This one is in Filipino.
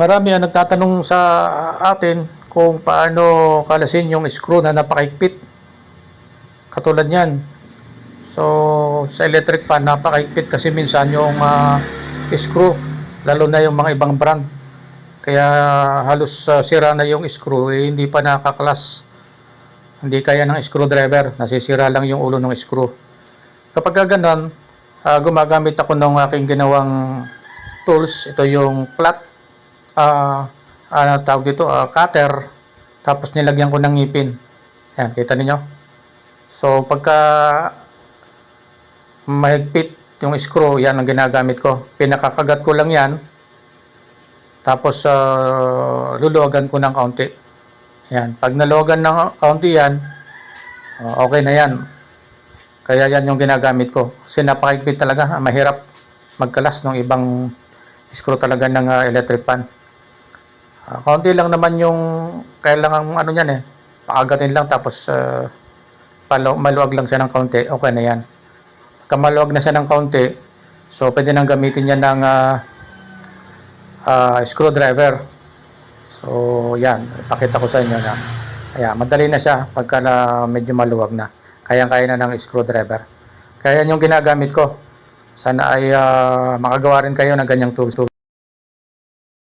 Marami ang nagtatanong sa atin kung paano kalasin yung screw na napakaigpit. Katulad yan. So, sa electric fan, napakaigpit kasi minsan yung ah, screw, lalo na yung mga ibang brand. Kaya halos ah, sira na yung screw, eh, hindi pa nakaklas. Hindi kaya ng screwdriver, nasisira lang yung ulo ng screw. Kapag ganon, ah, gumagamit ako ng aking ginawang tools. Ito yung flat, ah, ano tawag dito, ah, cutter. Tapos nilagyan ko ng ngipin. Ayan, kita ninyo. So, pagka mahigpit yung screw, yan ang ginagamit ko. Pinakakagat ko lang yan. Tapos, ah, luluwagan ko ng kaunti. Yan. Pag naluwagan ng kaunti yan, ah, okay na yan. Kaya yan yung ginagamit ko. Kasi napakahigpit talaga. ah, Mahirap magkalas ng ibang screw talaga ng ah, electric fan. Ah, kaunti lang naman yung kailangan ano yan eh. Paagatin lang tapos palo, maluwag lang siya ng kaunti. Okay na yan. Pagka maluwag na siya ng kaunti, so pwede nang gamitin niya ng ah, ah, screwdriver. So, yan. Ipakita ko sa inyo na. Ayan, madali na siya pagka na medyo maluwag na. Kayang-kaya na ng screwdriver. Kaya yan yung ginagamit ko. Sana ay ah, makagawa rin kayo ng ganyang tools.